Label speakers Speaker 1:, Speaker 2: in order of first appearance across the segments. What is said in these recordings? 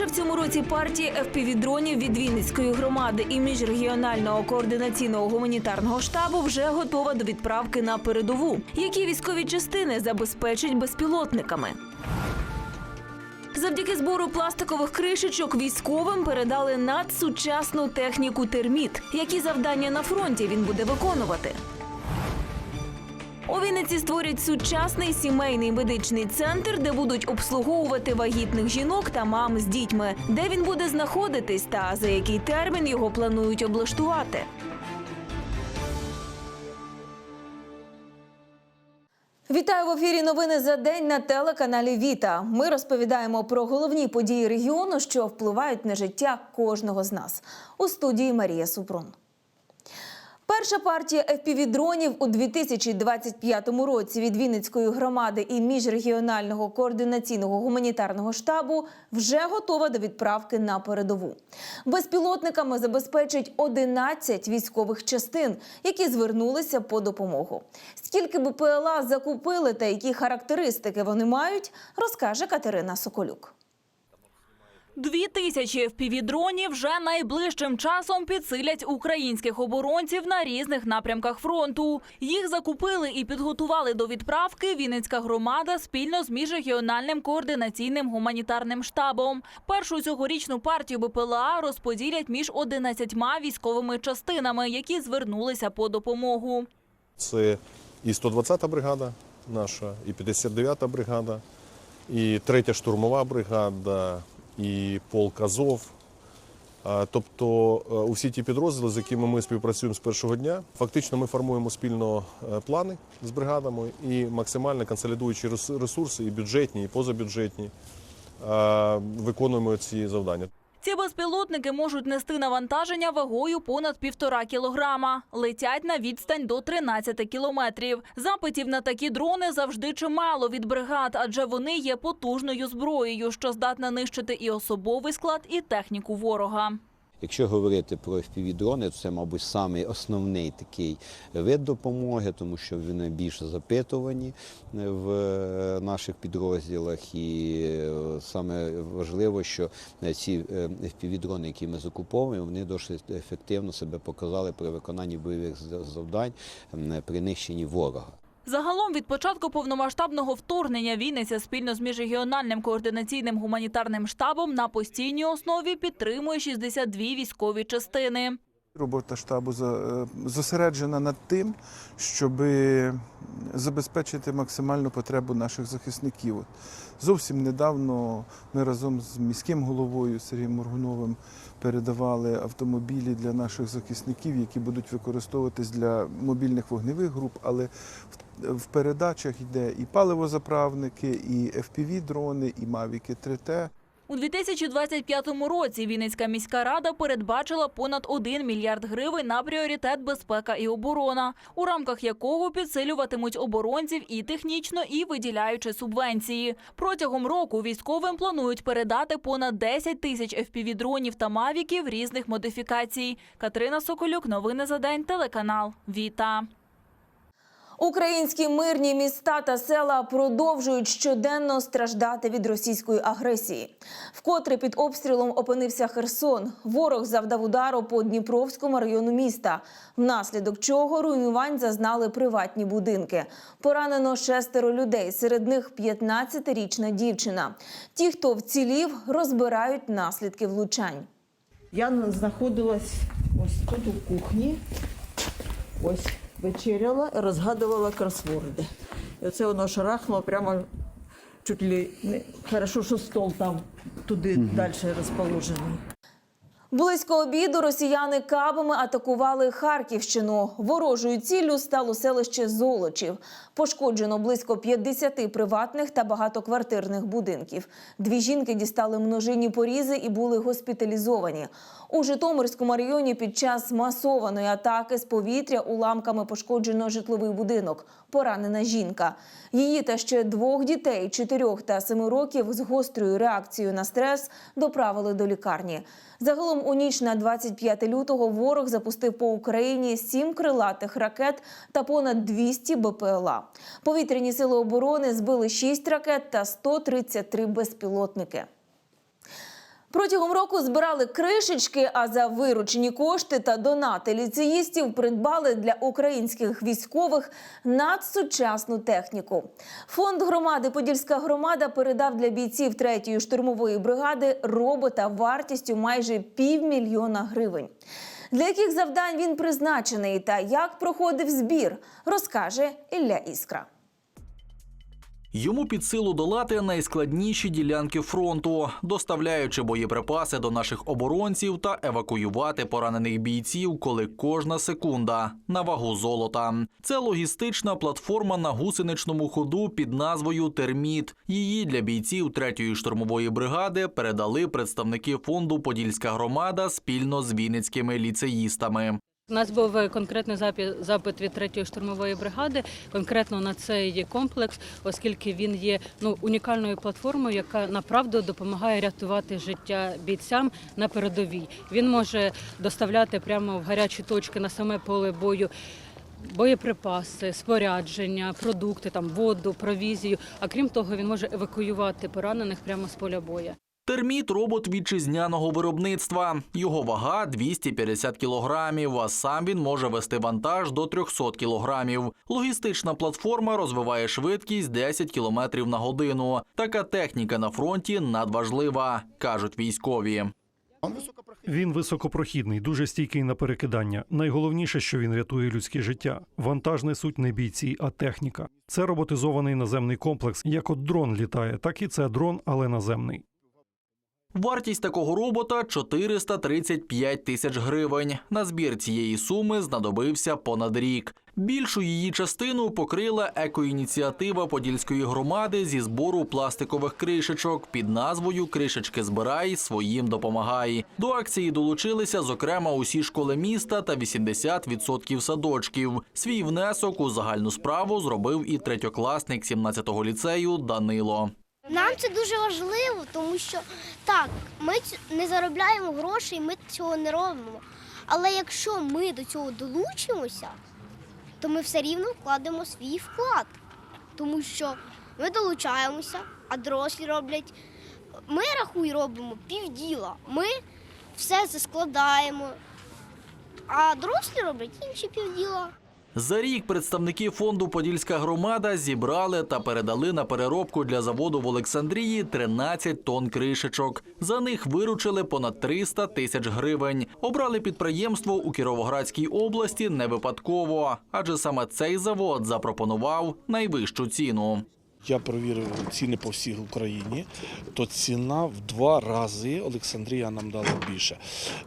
Speaker 1: Перша в цьому році партія FPV-дронів від Вінницької громади і міжрегіонального координаційного гуманітарного штабу вже готова до відправки на передову, які військові частини забезпечать безпілотниками. Завдяки збору пластикових кришечок військовим передали надсучасну техніку терміт. Які завдання на фронті він буде виконувати? У Вінниці створять сучасний сімейний медичний центр, де будуть обслуговувати вагітних жінок та мам з дітьми. Де він буде знаходитись та за який термін його планують облаштувати? Вітаю в ефірі. Новини за день на телеканалі Віта. Ми розповідаємо про головні події регіону, що впливають на життя кожного з нас. У студії Марія Супрун. Перша партія FPV-дронів у 2025 році від Вінницької громади і міжрегіонального координаційного гуманітарного штабу вже готова до відправки на передову. Безпілотниками забезпечать 11 військових частин, які звернулися по допомогу. Скільки БПЛА закупили та які характеристики вони мають, розкаже Катерина Соколюк.
Speaker 2: Дві тисячі FPV-дронів вже найближчим часом підсилять українських оборонців на різних напрямках фронту. Їх закупили і підготували до відправки Вінницька громада спільно з міжрегіональним координаційним гуманітарним штабом. Першу цьогорічну партію БПЛА розподілять між 11 військовими частинами, які звернулися по допомогу.
Speaker 3: Це і 120-та бригада наша, і 59-та бригада, і 3-я штурмова бригада, і полк Азов. Тобто е, усі ті підрозділи, з якими ми співпрацюємо з першого дня, фактично ми формуємо спільно е, плани з бригадами і максимально консолідуючи ресурси, і бюджетні, і позабюджетні, виконуємо ці завдання.
Speaker 2: Ці безпілотники можуть нести навантаження вагою понад півтора кілограма. Летять на відстань до 13 кілометрів. Запитів на такі дрони завжди чимало від бригад, адже вони є потужною зброєю, що здатна нищити і особовий склад, і техніку ворога.
Speaker 4: Якщо говорити про FPV-дрони, то це, мабуть, самий основний такий вид допомоги, тому що вони більше запитувані в е, наших підрозділах. І е, саме важливо, що е, ці е, FPV-дрони, які ми закуповуємо, вони досить ефективно себе показали при виконанні бойових завдань при нищенні ворога.
Speaker 2: Загалом від початку повномасштабного вторгнення Вінниця спільно з міжрегіональним координаційним гуманітарним штабом на постійній основі підтримує 62 військові частини.
Speaker 5: Робота штабу е, зосереджена над тим, щоб забезпечити максимальну потребу наших захисників. Зовсім недавно ми разом з міським головою Сергієм Моргуновим передавали автомобілі для наших захисників, які будуть використовуватись для мобільних вогневих груп, але в- в передачах йде і паливозаправники, і FPV-дрони, і Мавіки 3T.
Speaker 2: У 2025 році Вінницька міська рада передбачила понад 1 мільярд гривень на пріоритет безпека і оборона, у рамках якого підсилюватимуть оборонців і технічно, і виділяючи субвенції. Протягом року військовим планують передати понад 10 тисяч FPV-дронів та мавіків різних модифікацій. Катерина Соколюк, новини за день, телеканал Віта.
Speaker 1: Українські мирні міста та села продовжують щоденно страждати від російської агресії. Вкотре під обстрілом опинився Херсон. Ворог завдав удару по Дніпровському району міста, внаслідок чого руйнувань зазнали приватні будинки. Поранено шестеро людей, серед них 15-річна дівчина. Ті, хто вцілів, розбирають наслідки влучань.
Speaker 6: Я знаходилась ось тут у кухні, ось вечеряла, розгадувала кросворди. І оце воно шарахнуло прямо чуть ли не хорошо, що стол там туди далі розположений.
Speaker 1: Близько обіду росіяни кабами атакували Харківщину. Ворожою ціллю стало селище Золочів. Пошкоджено близько 50 приватних та багатоквартирних будинків. Дві жінки дістали множинні порізи і були госпіталізовані. У Житомирському районі під час масованої атаки з повітря уламками пошкоджено житловий будинок. Поранена жінка. Її та ще двох дітей 4 та 7 років з гострою реакцією на стрес доправили до лікарні. Загалом у ніч на 25 лютого ворог запустив по Україні сім крилатих ракет та понад 200 БПЛА. Повітряні сили оборони збили 6 ракет та 133 безпілотники. Протягом року збирали кришечки, а за виручені кошти та донати ліцеїстів придбали для українських військових надсучасну техніку. Фонд громади Подільська громада передав для бійців 3-ї штурмової бригади робота вартістю майже півмільйона гривень. Для яких завдань він призначений та як проходив збір, розкаже Ілля Іскра.
Speaker 7: Йому під силу долати найскладніші ділянки фронту, доставляючи боєприпаси до наших оборонців та евакуювати поранених бійців, коли кожна секунда на вагу золота. Це логістична платформа на гусеничному ходу під назвою Терміт. Її для бійців 3-ї штурмової бригади передали представники фонду Подільська громада спільно з вінницькими ліцеїстами.
Speaker 8: У нас був е, конкретний запит, від 3-ї штурмової бригади, конкретно на цей комплекс, оскільки він є ну, унікальною платформою, яка направду допомагає рятувати життя бійцям на передовій. Він може доставляти прямо в гарячі точки на саме поле бою. Боєприпаси, спорядження, продукти, там воду, провізію. А крім того, він може евакуювати поранених прямо з поля бою.
Speaker 7: Терміт робот вітчизняного виробництва. Його вага 250 кілограмів, а сам він може вести вантаж до 300 кілограмів. Логістична платформа розвиває швидкість 10 кілометрів на годину. Така техніка на фронті надважлива, кажуть військові.
Speaker 9: Він високопрохідний, дуже стійкий на перекидання. Найголовніше, що він рятує людське життя. Вантаж несуть не бійці, а техніка. Це роботизований наземний комплекс. Як от дрон літає, так і це дрон, але наземний.
Speaker 7: Вартість такого робота 435 тисяч гривень. На збір цієї суми знадобився понад рік. Більшу її частину покрила екоініціатива Подільської громади зі збору пластикових кришечок під назвою Кришечки збирай, своїм допомагай. До акції долучилися, зокрема, усі школи міста та 80% садочків. Свій внесок у загальну справу зробив і третьокласник 17-го ліцею Данило.
Speaker 10: Нам це дуже важливо, тому що так, ми не заробляємо грошей, ми цього не робимо. Але якщо ми до цього долучимося, то ми все рівно вкладемо свій вклад. Тому що ми долучаємося, а дорослі роблять. Ми рахуй робимо півділа. Ми все це складаємо, а дорослі роблять інші півділа.
Speaker 7: За рік представники фонду Подільська громада зібрали та передали на переробку для заводу в Олександрії 13 тонн кришечок. За них виручили понад 300 тисяч гривень. Обрали підприємство у Кіровоградській області не випадково, адже саме цей завод запропонував найвищу ціну.
Speaker 11: Я перевірив ціни по всій Україні, то ціна в два рази Олександрія нам дала більше.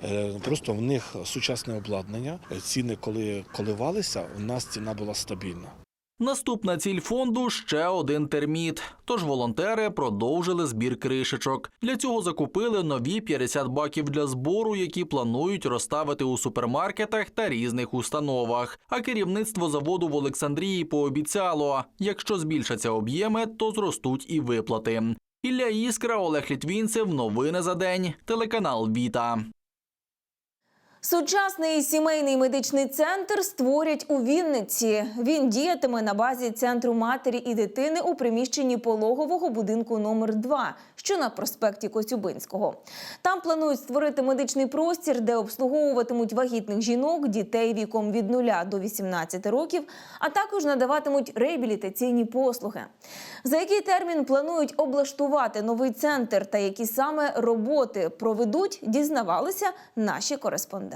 Speaker 11: Е, Просто в них сучасне обладнання. Ціни, коли коливалися, у нас ціна була стабільна.
Speaker 7: Наступна ціль фонду ще один терміт. Тож волонтери продовжили збір кришечок. Для цього закупили нові 50 баків для збору, які планують розставити у супермаркетах та різних установах. А керівництво заводу в Олександрії пообіцяло: якщо збільшаться об'єми, то зростуть і виплати. Ілля Іскра, Олег Літвінцев. Новини за день. Телеканал Віта.
Speaker 1: Сучасний сімейний медичний центр створять у Вінниці. Він діятиме на базі центру матері і дитини у приміщенні пологового будинку номер 2 що на проспекті Коцюбинського. Там планують створити медичний простір, де обслуговуватимуть вагітних жінок, дітей віком від 0 до 18 років, а також надаватимуть реабілітаційні послуги. За який термін планують облаштувати новий центр та які саме роботи проведуть, дізнавалися наші кореспонденти.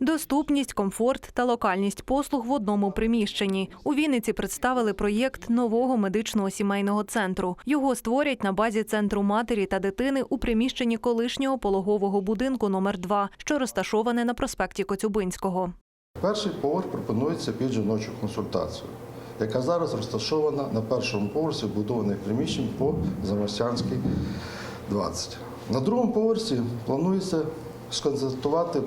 Speaker 12: Доступність, комфорт та локальність послуг в одному приміщенні. У Вінниці представили проєкт нового медичного сімейного центру. Його створять на базі центру матері та дитини у приміщенні колишнього пологового будинку номер 2 що розташоване на проспекті Коцюбинського.
Speaker 13: Перший поверх пропонується під жіночу консультацію, яка зараз розташована на першому поверсі вбудованих приміщень по Замостянській 20. На другому поверсі планується сконцентрувати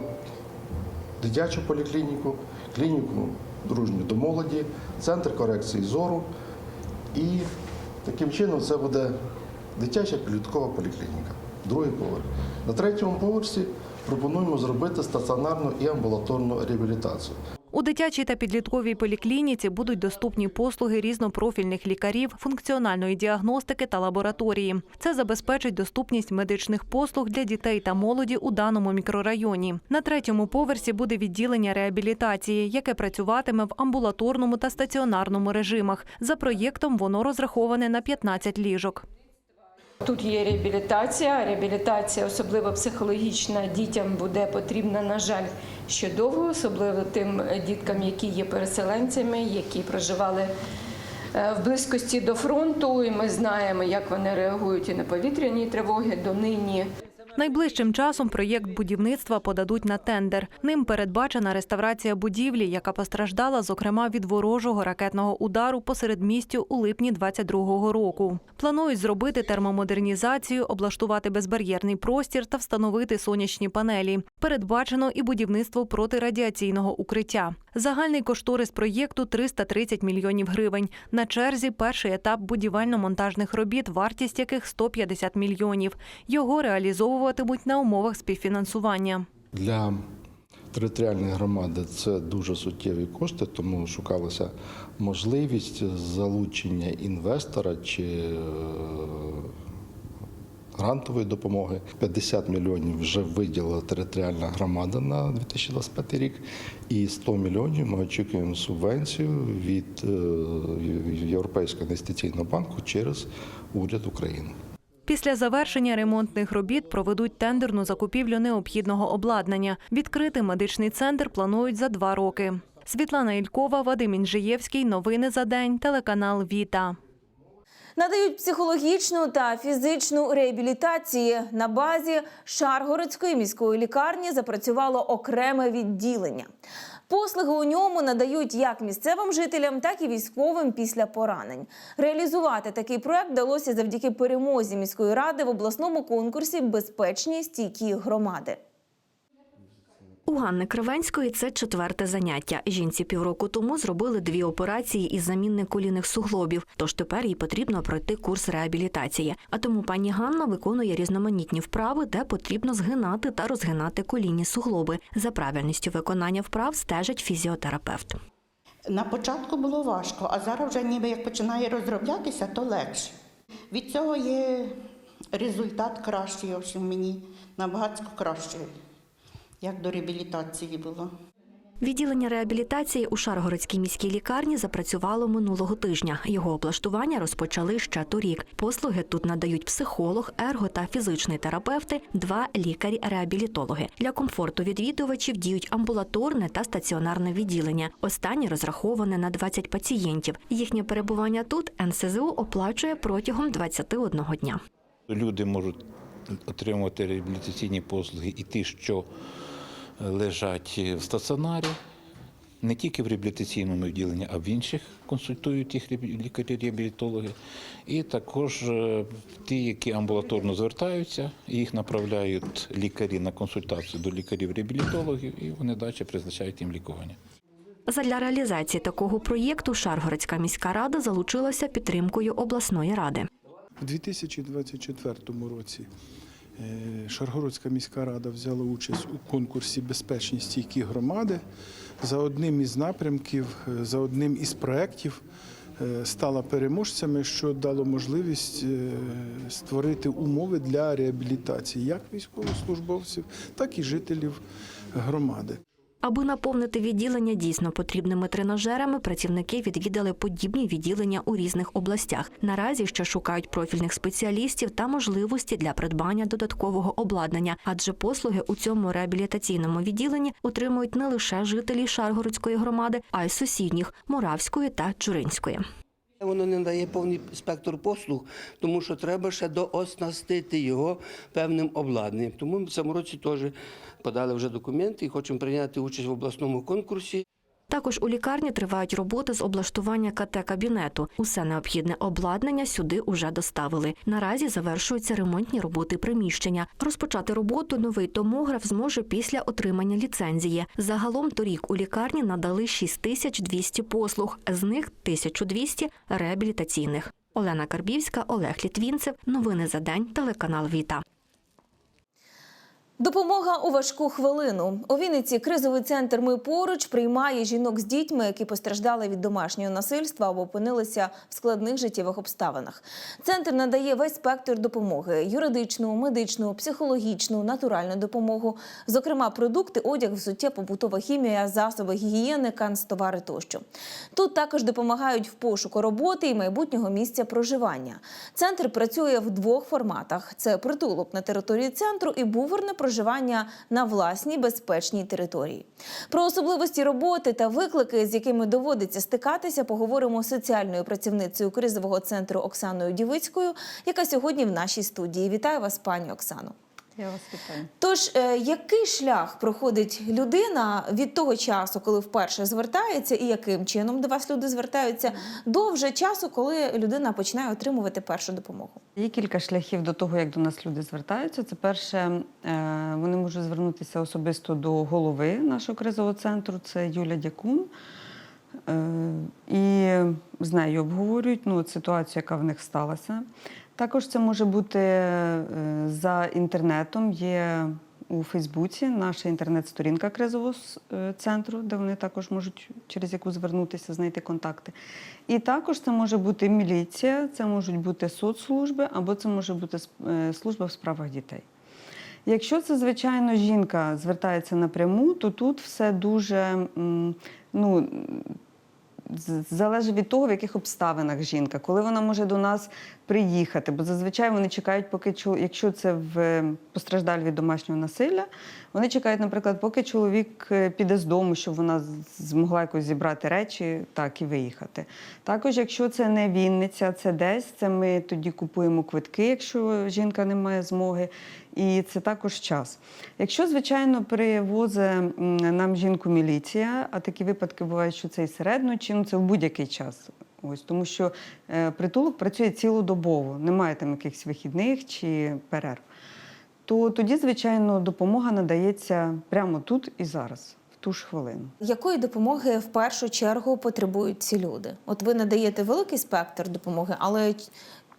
Speaker 13: дитячу поліклініку, клініку дружню до молоді, центр корекції зору. І таким чином це буде дитяча підліткова поліклініка, другий поверх. На третьому поверсі пропонуємо зробити стаціонарну і амбулаторну реабілітацію.
Speaker 12: У дитячій та підлітковій поліклініці будуть доступні послуги різнопрофільних лікарів, функціональної діагностики та лабораторії. Це забезпечить доступність медичних послуг для дітей та молоді у даному мікрорайоні. На третьому поверсі буде відділення реабілітації, яке працюватиме в амбулаторному та стаціонарному режимах. За проєктом воно розраховане на 15 ліжок.
Speaker 14: Тут є реабілітація. Реабілітація, особливо психологічна, дітям буде потрібна, на жаль, ще довго, особливо тим діткам, які є переселенцями, які проживали е, в близькості до фронту. І ми знаємо, як вони реагують і на повітряні тривоги донині.
Speaker 12: Найближчим часом проєкт будівництва подадуть на тендер. Ним передбачена реставрація будівлі, яка постраждала, зокрема, від ворожого ракетного удару посеред містю у липні 22-го року. Планують зробити термомодернізацію, облаштувати безбар'єрний простір та встановити сонячні панелі. Передбачено і будівництво протирадіаційного укриття. Загальний кошторис проєкту 330 мільйонів гривень. На черзі перший етап будівельно-монтажних робіт, вартість яких 150 мільйонів. Його реалізовуватимуть на умовах співфінансування.
Speaker 13: Для територіальної громади це дуже суттєві кошти, тому шукалася можливість залучення інвестора чи е, грантової допомоги. 50 мільйонів вже виділила територіальна громада на 2025 рік, і 100 мільйонів ми очікуємо субвенцію від е, Європейського інвестиційного банку через уряд України.
Speaker 12: Після завершення ремонтних робіт проведуть тендерну закупівлю необхідного обладнання. Відкрити медичний центр планують за два роки. Світлана Ількова, Вадим Інжиєвський. Новини за день. Телеканал Віта.
Speaker 1: Надають психологічну та фізичну реабілітації. На базі Шаргородської міської лікарні запрацювало окреме відділення. Послуги у ньому надають як місцевим жителям, так і військовим після поранень. Реалізувати такий проект вдалося завдяки перемозі міської ради в обласному конкурсі Безпечні стійкі громади.
Speaker 15: У Ганни Кривенської це четверте заняття. Жінці півроку тому зробили дві операції із заміни колінних суглобів, тож тепер їй потрібно пройти курс реабілітації. А тому пані Ганна виконує різноманітні вправи, де потрібно згинати та розгинати колінні суглоби. За правильністю виконання вправ стежить фізіотерапевт.
Speaker 16: На початку було важко, а зараз вже ніби як починає розроблятися, то легше. Від цього є результат кращий, в мені набагато кращий, як до реабілітації було.
Speaker 15: Відділення реабілітації у Шаргородській міській лікарні запрацювало минулого тижня. Його облаштування розпочали ще торік. Послуги тут надають психолог, ерго та фізичний терапевти, два лікарі-реабілітологи. Для комфорту відвідувачів діють амбулаторне та стаціонарне відділення. Останнє розраховане на 20 пацієнтів. Їхнє перебування тут НСЗУ оплачує протягом 21 дня.
Speaker 17: Люди можуть отримувати реабілітаційні послуги і ті, що лежать в стаціонарі, не тільки в реабілітаційному відділенні, а в інших консультують їх лікарі-реабілітологи. І також е, ті, які амбулаторно звертаються, їх направляють лікарі на консультацію до лікарів-реабілітологів, і вони далі призначають їм лікування.
Speaker 15: Задля реалізації такого проєкту Шаргородська міська рада залучилася підтримкою обласної ради.
Speaker 5: У 2024 році Шаргородська міська рада взяла участь у конкурсі Безпечні стійкі громади. За одним із напрямків, е, за одним із проєктів е, стала переможцями, що дало можливість е, створити умови для реабілітації як військовослужбовців, так і жителів громади.
Speaker 15: Аби наповнити відділення дійсно потрібними тренажерами, працівники відвідали подібні відділення у різних областях. Наразі ще шукають профільних спеціалістів та можливості для придбання додаткового обладнання, адже послуги у цьому реабілітаційному відділенні отримують не лише жителі Шаргородської громади, а й сусідніх Муравської та Чуринської.
Speaker 18: Воно не дає повний спектр послуг, тому що треба ще дооснастити його певним обладнанням. Тому ми в цьому році теж подали вже документи і хочемо прийняти участь в обласному конкурсі.
Speaker 15: Також у лікарні тривають роботи з облаштування КТ-кабінету. Усе необхідне обладнання сюди уже доставили. Наразі завершуються ремонтні роботи приміщення. Розпочати роботу новий томограф зможе після отримання ліцензії. Загалом торік у лікарні надали 6200 послуг, з них 1200 – реабілітаційних. Олена Карбівська, Олег Літвінцев. Новини за день. Телеканал Віта.
Speaker 1: Допомога у важку хвилину. У Вінниці кризовий центр Ми поруч приймає жінок з дітьми, які постраждали від домашнього насильства або опинилися в складних життєвих обставинах. Центр надає весь спектр допомоги: юридичну, медичну, психологічну, натуральну допомогу, зокрема, продукти, одяг, взуття, побутова хімія, засоби гігієни, канцтовари тощо. Тут також допомагають в пошуку роботи і майбутнього місця проживання. Центр працює в двох форматах: це притулок на території центру і буферне проживання на власній безпечній території. Про особливості роботи та виклики, з якими доводиться стикатися, поговоримо з соціальною працівницею кризового центру Оксаною Дівицькою, яка сьогодні в нашій студії. Вітаю вас, пані Оксано.
Speaker 19: Я вас вітаю.
Speaker 1: Тож, е, який шлях проходить людина від того часу, коли вперше звертається, і яким чином до вас люди звертаються, до вже часу, коли людина починає отримувати першу допомогу?
Speaker 19: Є кілька шляхів до того, як до нас люди звертаються. Це перше, е, вони можуть звернутися особисто до голови нашого кризового центру, це Юля Дякун. Е, І з нею обговорюють ну, ситуацію, яка в них сталася. Також це може бути е, за інтернетом. Є у Фейсбуці наша інтернет-сторінка кризового е, центру, де вони також можуть через яку звернутися, знайти контакти. І також це може бути міліція, це можуть бути соцслужби, або це може бути е, служба в справах дітей. Якщо це, звичайно, жінка звертається напряму, то тут все дуже ну, залежить від того, в яких обставинах жінка, коли вона може до нас приїхати. Бо зазвичай вони чекають, поки якщо це в постраждаль від домашнього насилля, вони чекають, наприклад, поки чоловік е, піде з дому, щоб вона змогла якось зібрати речі, так і виїхати. Також, якщо це не Вінниця, це десь, це ми тоді купуємо квитки, якщо жінка не має змоги. І це також час. Якщо, звичайно, привозить нам жінку міліція, а такі випадки бувають, що це і серед ночі, ну це в будь-який час. Ось тому, що е, притулок працює цілодобово, немає там якихось вихідних чи перерв. То тоді, звичайно, допомога надається прямо тут і зараз, в ту ж хвилину.
Speaker 1: Якої допомоги в першу чергу потребують ці люди? От ви надаєте великий спектр допомоги, але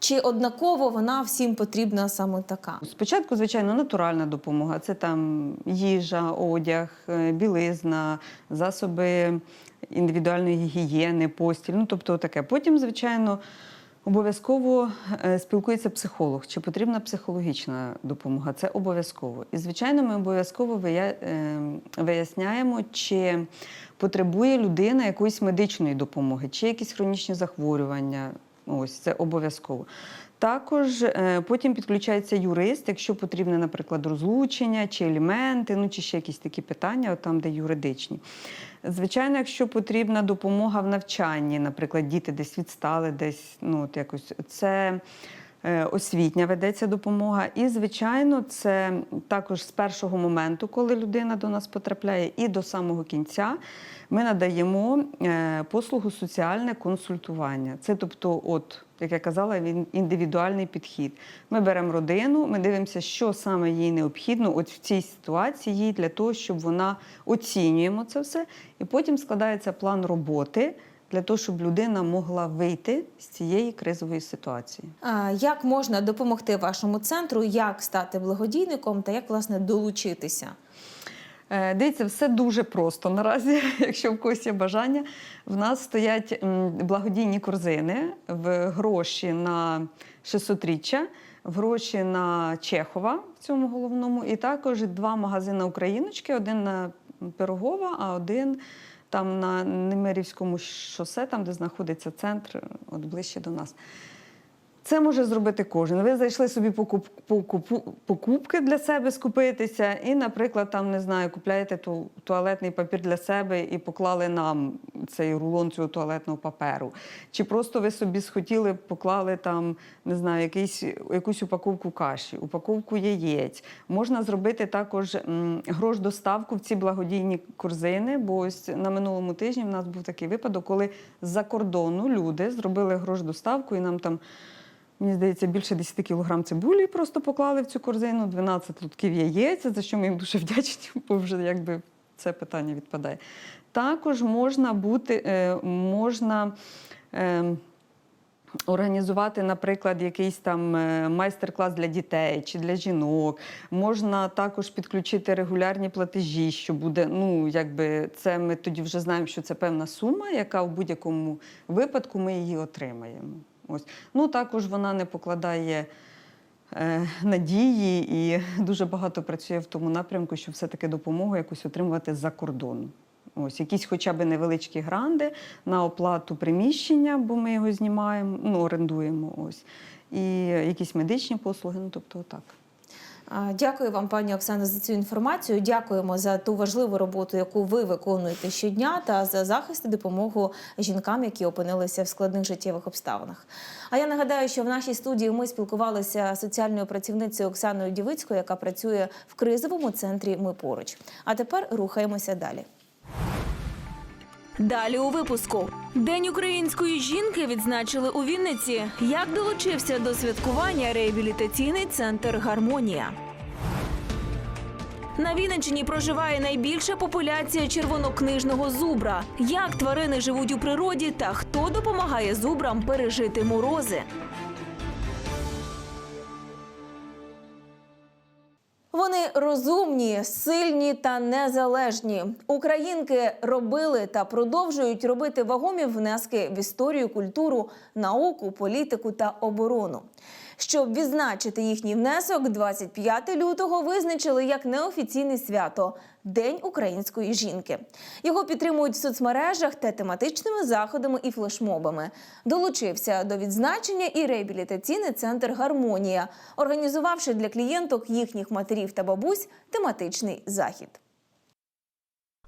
Speaker 1: чи однаково вона всім потрібна саме така?
Speaker 19: Спочатку, звичайно, натуральна допомога. Це там їжа, одяг, е, білизна, засоби індивідуальної гігієни, постіль. Ну, тобто таке. Потім, звичайно, обов'язково е, спілкується психолог. Чи потрібна психологічна допомога? Це обов'язково. І, звичайно, ми обов'язково е, виясняємо, чи потребує людина якоїсь медичної допомоги, чи якісь хронічні захворювання. Ось це обов'язково. Також е, потім підключається юрист, якщо потрібне, наприклад, розлучення чи елементи, ну чи ще якісь такі питання, от там, де юридичні. Звичайно, якщо потрібна допомога в навчанні, наприклад, діти десь відстали, десь ну от якось це. Е, Освітня ведеться допомога, і звичайно, це також з першого моменту, коли людина до нас потрапляє, і до самого кінця ми надаємо е, послугу соціальне консультування. Це тобто, от як я казала, він індивідуальний підхід. Ми беремо родину, ми дивимося, що саме їй необхідно от в цій ситуації для того, щоб вона оцінюємо це все, і потім складається план роботи для того, щоб людина могла вийти з цієї кризової ситуації.
Speaker 1: А як можна допомогти вашому центру, як стати благодійником та як власне долучитися?
Speaker 19: Е, Дивіться, все дуже просто наразі, якщо в когось є бажання. В нас стоять благодійні корзини в гроші на 600-річчя, в гроші на Чехова в цьому головному, і також два магазини Україночки: один на Пирогова, а один там на Немирівському шосе, там де знаходиться центр, от ближче до нас. Це може зробити кожен. Ви зайшли собі покуп, покупу- покупки для себе скупитися, і, наприклад, там не знаю, купляєте ту, туалетний папір для себе і поклали нам цей рулон цього туалетного паперу. Чи просто ви собі схотіли, поклали там, не знаю, якийсь, якусь упаковку каші, упаковку яєць. Можна зробити також м, грош-доставку в ці благодійні корзини. Бо ось на минулому тижні в нас був такий випадок, коли з-за кордону люди зробили грош-доставку і нам там. Мені здається, більше 10 кілограм цибулі просто поклали в цю корзину, 12 лотків яєць, за що ми їм дуже вдячні, бо вже якби це питання відпадає. Також можна бути, е, можна. е, Організувати, наприклад, якийсь там е, майстер-клас для дітей чи для жінок. Можна також підключити регулярні платежі, що буде, ну якби це ми тоді вже знаємо, що це певна сума, яка в будь-якому випадку ми її отримаємо. Ось. Ну також вона не покладає е, надії і дуже багато працює в тому напрямку, щоб все-таки допомогу якусь отримувати з-за кордону. Ось якісь хоча б невеличкі гранди на оплату приміщення, бо ми його знімаємо, ну орендуємо. Ось і якісь медичні послуги. Ну тобто, так.
Speaker 1: Дякую вам, пані Оксано, за цю інформацію. Дякуємо за ту важливу роботу, яку ви виконуєте щодня, та за захист і допомогу жінкам, які опинилися в складних життєвих обставинах. А я нагадаю, що в нашій студії ми спілкувалися з соціальною працівницею Оксаною Дівицькою, яка працює в кризовому центрі Ми поруч. А тепер рухаємося далі.
Speaker 2: Далі у випуску День української жінки відзначили у Вінниці. Як долучився до святкування реабілітаційний центр Гармонія. На Вінниччині проживає найбільша популяція червонокнижного зубра. Як тварини живуть у природі та хто допомагає зубрам пережити морози?
Speaker 1: Вони розумні, сильні та незалежні. Українки робили та продовжують робити вагомі внески в історію, культуру, науку, політику та оборону. Щоб відзначити їхній внесок, 25 лютого визначили як неофіційне свято День української жінки. Його підтримують в соцмережах та тематичними заходами і флешмобами. Долучився до відзначення і реабілітаційний центр Гармонія, організувавши для клієнток їхніх матерів та бабусь тематичний захід.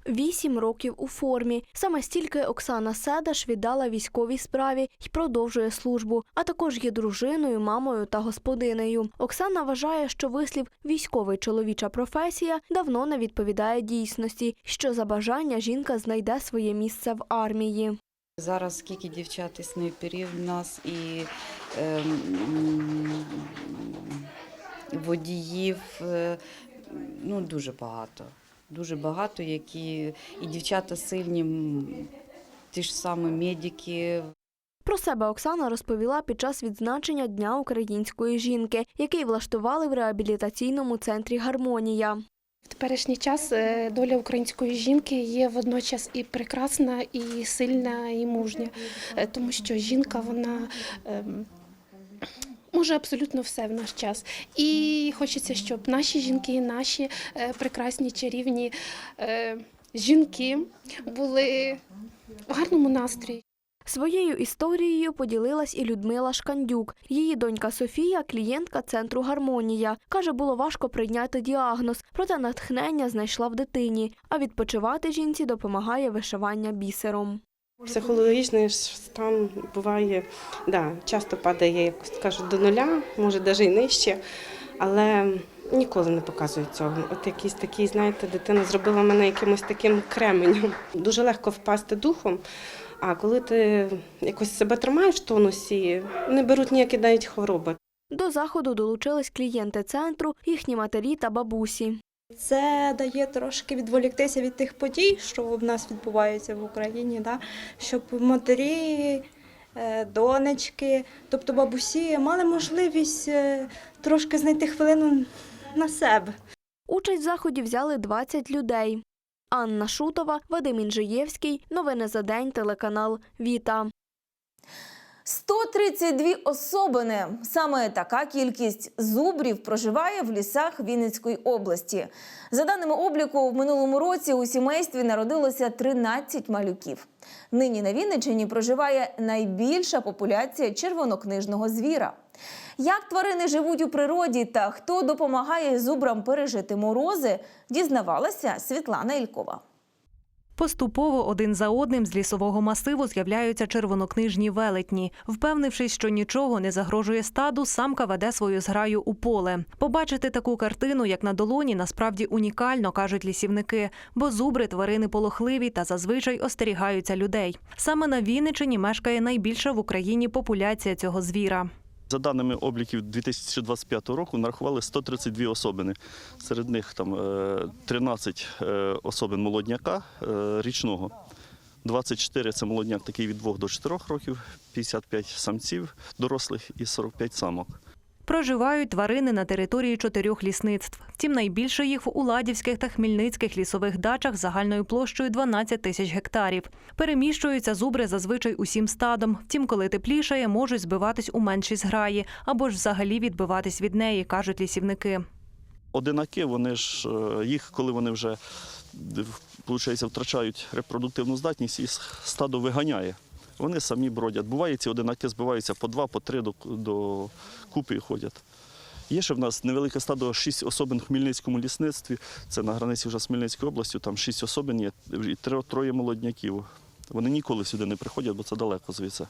Speaker 20: Вісім років у формі. Саме стільки Оксана Седаш віддала військовій справі і продовжує службу, а також є дружиною, мамою та господинею. Оксана вважає, що вислів військовий чоловіча професія давно не відповідає дійсності, що за бажання жінка знайде своє місце в армії.
Speaker 21: Зараз скільки дівчат і снайперів в нас і ем, водіїв, е, ну дуже багато. Дуже багато, які і дівчата сильні, ті ж самі медики,
Speaker 20: Про себе Оксана розповіла під час відзначення Дня української жінки, який влаштували в реабілітаційному центрі Гармонія.
Speaker 22: В теперішній час е, доля української жінки є водночас і прекрасна, і сильна, і мужня, Е, тому що жінка вона. Може абсолютно все в наш час, і хочеться, щоб наші жінки, наші е, прекрасні чарівні е, жінки були в гарному настрої.
Speaker 20: Своєю історією поділилась і Людмила Шкандюк. Її донька Софія клієнтка центру Гармонія. Каже, було важко прийняти діагноз, проте натхнення знайшла в дитині. А відпочивати жінці допомагає вишивання бісером.
Speaker 23: Психологічний стан буває, да, часто падає, якось кажуть, до нуля, може навіть і нижче, але ніколи не показую цього. От якийсь такий, знаєте, дитина зробила мене якимось таким кременем. Дуже легко впасти духом. А коли ти якось себе тримаєш в тонусі, не беруть ніякі навіть хвороби.
Speaker 20: До заходу долучились клієнти центру, їхні матері та бабусі.
Speaker 24: Це дає трошки відволіктися від тих подій, що в нас відбуваються в Україні, да? щоб матері, е, донечки, тобто бабусі мали можливість е, трошки знайти хвилину на себе.
Speaker 20: Участь в заході взяли 20 людей. Анна Шутова, Вадим Інжиєвський. Новини за день. Телеканал Віта.
Speaker 1: 132 особини. Саме така кількість зубрів проживає в лісах Вінницької області. За даними обліку, в минулому році у сімействі народилося 13 малюків. Нині на Вінниччині проживає найбільша популяція червонокнижного звіра. Як тварини живуть у природі та хто допомагає зубрам пережити морози, дізнавалася Світлана Ількова.
Speaker 12: Поступово один за одним з лісового масиву з'являються червонокнижні велетні. Впевнившись, що нічого не загрожує стаду, самка веде свою зграю у поле. Побачити таку картину, як на долоні, насправді унікально, кажуть лісівники, бо зубри тварини полохливі та зазвичай остерігаються людей. Саме на Вінничині мешкає найбільша в Україні популяція цього звіра.
Speaker 25: За даними обліків 2025 року, нарахували 132 особини. Серед них там е, 13 е, особин молодняка е, річного. 24 – це молодняк такий від 2 до 4 років, 55 самців дорослих і 45 самок.
Speaker 12: Проживають тварини на території чотирьох лісництв. Втім, найбільше їх в Уладівських та Хмельницьких лісових дачах загальною площею 12 тисяч гектарів. Переміщуються зубри зазвичай усім стадом. Втім, коли теплішає, можуть збиватись у менші зграї або ж взагалі відбиватись від неї, кажуть лісівники.
Speaker 25: Одинаки, вони ж е, їх, коли вони вже виходить, втрачають репродуктивну здатність, і стадо виганяє. Вони самі бродять. Буває, ці одинаки збиваються по два, по три до, до купи і ходять. Є ще в нас невелике стадо, шість особин в Хмельницькому лісництві. Це на границі вже з Хмельницькою областю, там шість особин є, і троє молодняків. Вони ніколи сюди не приходять, бо це далеко звідси.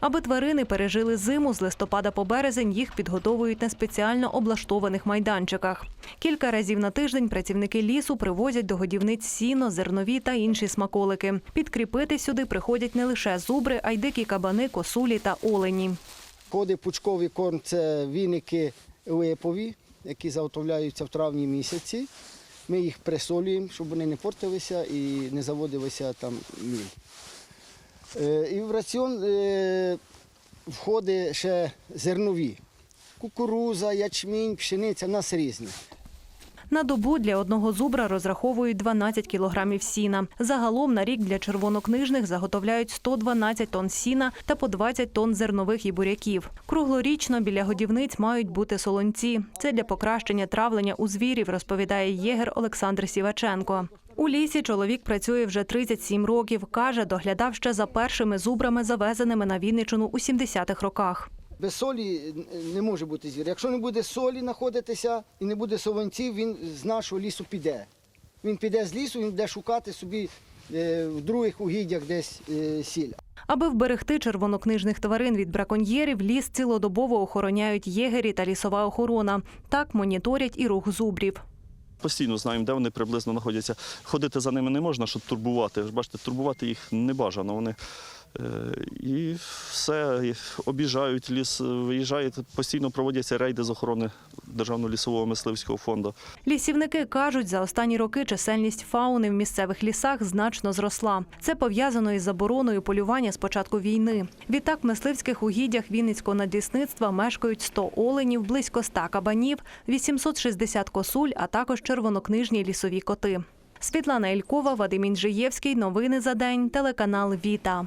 Speaker 12: Аби тварини пережили зиму, з листопада по березень їх підготовують на спеціально облаштованих майданчиках. Кілька разів на тиждень працівники лісу привозять до годівниць сіно, зернові та інші смаколики. Підкріпити сюди приходять не лише зубри, а й дикі кабани, косулі та олені.
Speaker 26: Ходить пучковий корм це віники липові, які заготовляються в травні місяці. Ми їх присолюємо, щоб вони не портилися і не заводилися там міль. Е, І в раціон е, входить ще зернові. Кукуруза, ячмінь, пшениця, нас різні.
Speaker 12: На добу для одного зубра розраховують 12 кілограмів сіна. Загалом на рік для червонокнижних заготовляють 112 тонн сіна та по 20 тонн зернових і буряків. Круглорічно біля годівниць мають бути солонці. Це для покращення травлення у звірів, розповідає єгер Олександр Сіваченко. У лісі чоловік працює вже 37 років. Каже, доглядав ще за першими зубрами, завезеними на Вінниччину у 70-х роках.
Speaker 26: Без солі не може бути звір. Якщо не буде солі знаходитися і не буде солонців, він з нашого лісу піде. Він піде з лісу, він буде шукати собі е, в других угіддях десь е, сіль.
Speaker 12: Аби вберегти червонокнижних тварин від браконьєрів, ліс цілодобово охороняють єгері та лісова охорона. Так моніторять і рух зубрів.
Speaker 25: Постійно знаємо, де вони приблизно знаходяться. Ходити за ними не можна, щоб турбувати. Бачите, турбувати їх не бажано. Вони і все об'їжджають ліс, виїжджають. Постійно проводяться рейди з охорони Державного лісового мисливського фонду.
Speaker 12: Лісівники кажуть, за останні роки чисельність фауни в місцевих лісах значно зросла. Це пов'язано із забороною полювання з початку війни. Відтак в мисливських угіддях Вінницького надлісництва мешкають 100 оленів, близько 100 кабанів, 860 косуль, а також червонокнижні лісові коти. Світлана Ількова, Вадим Інжиєвський. Новини за день. Телеканал Віта.